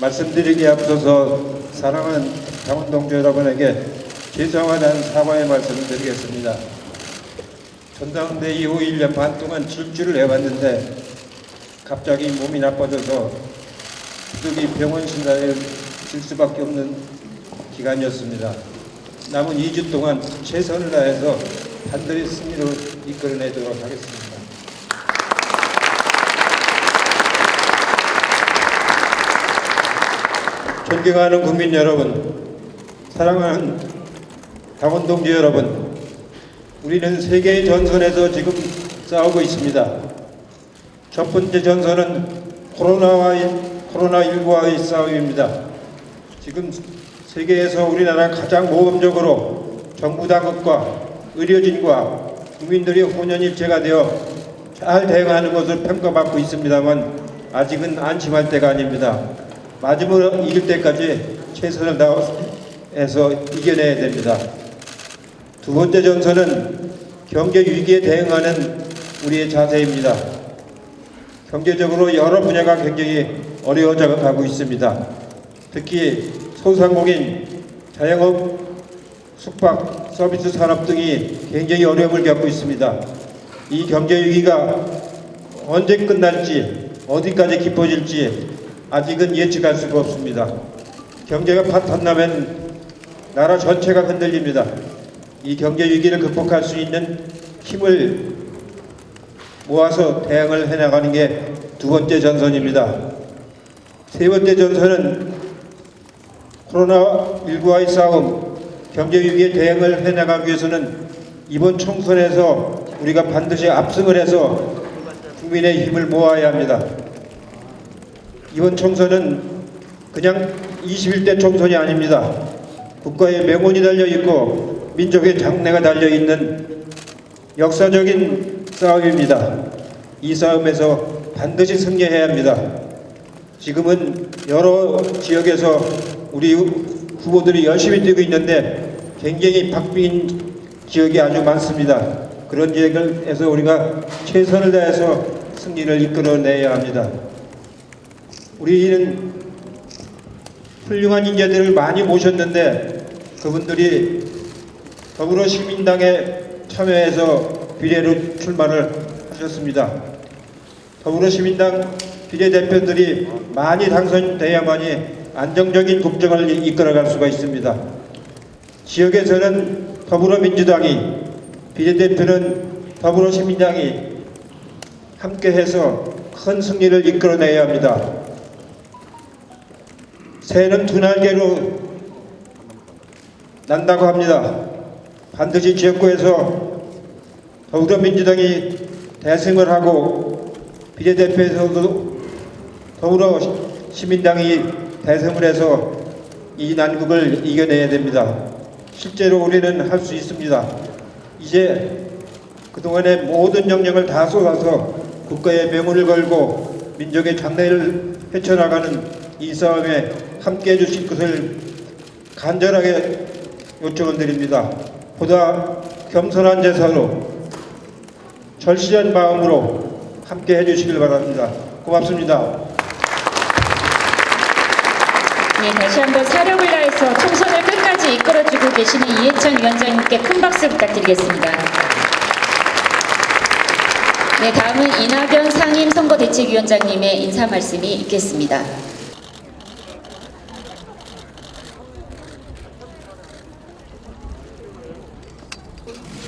말씀드리기에 앞서서 사랑하는 강원동지 여러분에게 죄송하다는 사과의 말씀을 드리겠습니다. 전당대 이후 1년 반 동안 질주를 해왔는데 갑자기 몸이 나빠져서 부득이 병원 신사에 질 수밖에 없는 기간이었습니다. 남은 2주 동안 최선을 다해서 반드시 승리로 이끌어내도록 하겠습니다. 존경하는 국민 여러분, 사랑하는 강원동지 여러분, 우리는 세계의 전선에서 지금 싸우고 있습니다. 첫 번째 전선은 코로나와의 코로나19와의 싸움입니다. 지금 세계에서 우리나라 가장 모범적으로 정부 당국과 의료진과 국민들이 혼연일체가 되어 잘 대응하는 것을 평가받고 있습니다만 아직은 안심할 때가 아닙니다. 마지막으로 이길 때까지 최선을 다해서 이겨내야 됩니다. 두 번째 전선은 경제 위기에 대응하는 우리의 자세입니다. 경제적으로 여러 분야가 굉장히 어려워져 가고 있습니다. 특히 소상공인, 자영업, 숙박, 서비스 산업 등이 굉장히 어려움을 겪고 있습니다. 이 경제 위기가 언제 끝날지, 어디까지 깊어질지 아직은 예측할 수가 없습니다. 경제가 파탄나면 나라 전체가 흔들립니다. 이 경제 위기를 극복할 수 있는 힘을 모아서 대응을 해나가는 게 두 번째 전선입니다. 세 번째 전선은 코로나19와의 싸움, 경제 위기에 대응을 해나가기 위해서는 이번 총선에서 우리가 반드시 압승을 해서 국민의 힘을 모아야 합니다. 이번 총선은 그냥 21대 총선이 아닙니다. 국가의 명운이 달려 있고 민족의 장래가 달려 있는 역사적인 싸움입니다. 이 싸움에서 반드시 승리해야 합니다. 지금은 여러 지역에서 우리 후보들이 열심히 뛰고 있는데 굉장히 박빙인 지역이 아주 많습니다. 그런 지역에서 우리가 최선을 다해서 승리를 이끌어내야 합니다. 우리는 훌륭한 인재들을 많이 모셨는데 그분들이 더불어시민당에 참여해서 비례로 출마를 하셨습니다. 더불어시민당 비례대표들이 많이 당선돼야만이 안정적인 국정을 이끌어갈 수가 있습니다. 지역에서는 더불어민주당이 비례대표는 더불어시민당이 함께해서 큰 승리를 이끌어내야 합니다. 새는 두 날개로 난다고 합니다. 반드시 지역구에서 더불어민주당이 대승을 하고 비례대표에서도 더불어 시민당이 대승을 해서 이 난국을 이겨내야 됩니다. 실제로 우리는 할 수 있습니다. 이제 그동안의 모든 영역을 다 쏟아서 국가의 명운을 걸고 민족의 장래를 헤쳐나가는 이 싸움에 함께 해 주실 것을 간절하게 요청을 드립니다. 보다 겸손한 제사로 절실한 마음으로 함께 해주시길 바랍니다. 고맙습니다. 네, 다시 한번 사력을 다해서 총선을 끝까지 이끌어주고 계시는 이해찬 위원장님께 큰 박수 부탁드리겠습니다. 네, 다음은 이낙연 상임 선거대책위원장님의 인사 말씀이 있겠습니다.